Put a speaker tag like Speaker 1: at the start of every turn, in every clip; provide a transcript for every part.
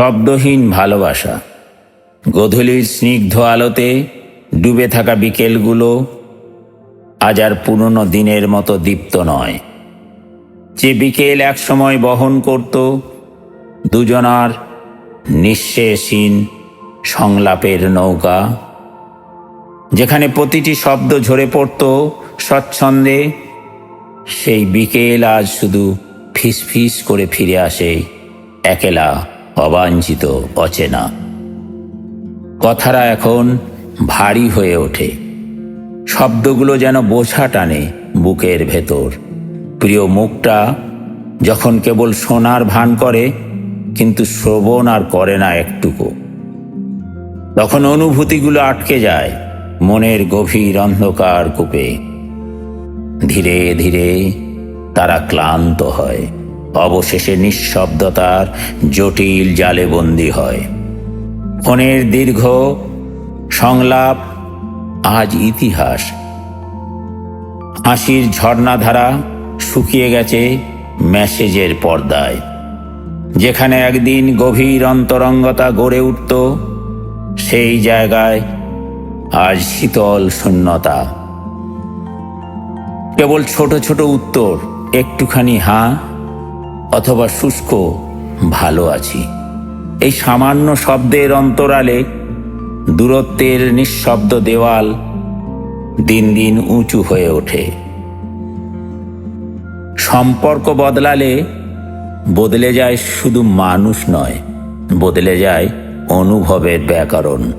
Speaker 1: শব্দহীন ভালোবাসা। গধূলির স্নিগ্ধ আলোতে ডুবে থাকা বিকেলগুলো আজ আর পুরনো দিনের মতো দীপ্ত নয়। যে বিকেল একসময় বহন করত দুজনার নিঃশেষহীন সংলাপের নৌকা, যেখানে প্রতিটি শব্দ ঝরে পড়ত স্বচ্ছন্দে, সেই বিকেল আজ শুধু ফিস ফিস করে ফিরে আসে একেলা। অবাঞ্ছিত, অচেনা। কথারা এখন ভারী হয়ে ওঠে। শব্দগুলো যেন বোঝা টানে বুকের ভেতর। প্রিয় মুখটা যখন কেবল সোনার ভান করে, কিন্তু শ্রবণ আর করে না একটুকু। তখন অনুভূতিগুলো আটকে যায় মনের গভীর অন্ধকার কূপে। ধীরে ধীরে তারা ক্লান্ত হয়। অবশেষে নিঃশব্দতার জটিল জালে বন্দী হয়। ফোনের দীর্ঘ সংলাপ, আজ ইতিহাস। হাসির ঝর্ণাধারা শুকিয়ে গেছে মেসেজের পর্দায়, যেখানে একদিন গভীর অন্তরঙ্গতা গড়ে উঠত, সেই জায়গায় আজ শীতল শূন্যতা। কেবল ছোট ছোট উত্তর, একটুখানি হাঁ অথবা শুষ্ক, ভালো আছি। এই সামান্য শব্দের অন্তরালে দূরত্বের নিঃশব্দ দেওয়াল দিন দিন উঁচু হয়ে ওঠে। সম্পর্ক বদলালে বদলে যায় শুধু মানুষ নয়, বদলে যায় অনুভবের ব্যাকরণ।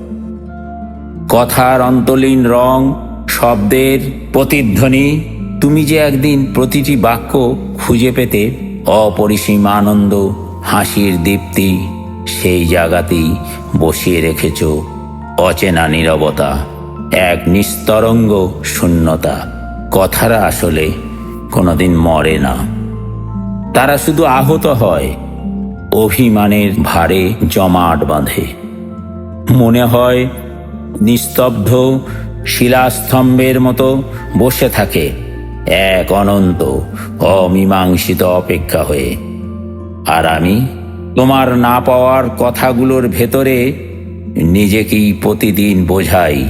Speaker 1: কথার অন্তলীন রং, শব্দের প্রতিধ্বনি, তুমি যে একদিন প্রতিটি বাক্য খুঁজে পেতে অপরিসীম আনন্দ, হাসির দীপ্তি সেই জায়গাতেই বসিয়ে রেখেছ। অচেনা নীরবতা, এক নিস্তরঙ্গ শূন্যতা। কথারা আসলে কোনোদিন মরে না। তারা শুধু আহত হয়, অভিমানের ভারে জমাট বাঁধে। মনে হয় নিস্তব্ধ শিলাস্তম্ভের মতো বসে থাকে এক অনন্ত, অমীমাংসিত অপেক্ষা হয়ে। আর আমি তোমার না পাওয়ার কথাগুলোর ভেতরে নিজেকেই প্রতিদিন বোঝাই,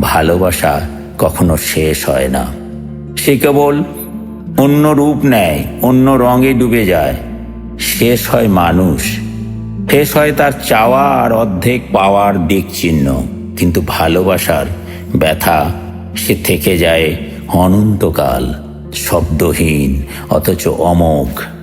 Speaker 1: ভালোবাসা কখনো শেষ হয় না। সে কেবল অন্য রূপ নেয়, অন্য রঙে ডুবে যায়। শেষ হয় মানুষ, শেষ হয় তার চাওয়া আর অর্ধেক পাওয়ার দিক চিহ্ন কিন্তু ভালোবাসার ব্যথা সে থেকে যায় অনন্তকাল শব্দহীন অথচ অমোঘ।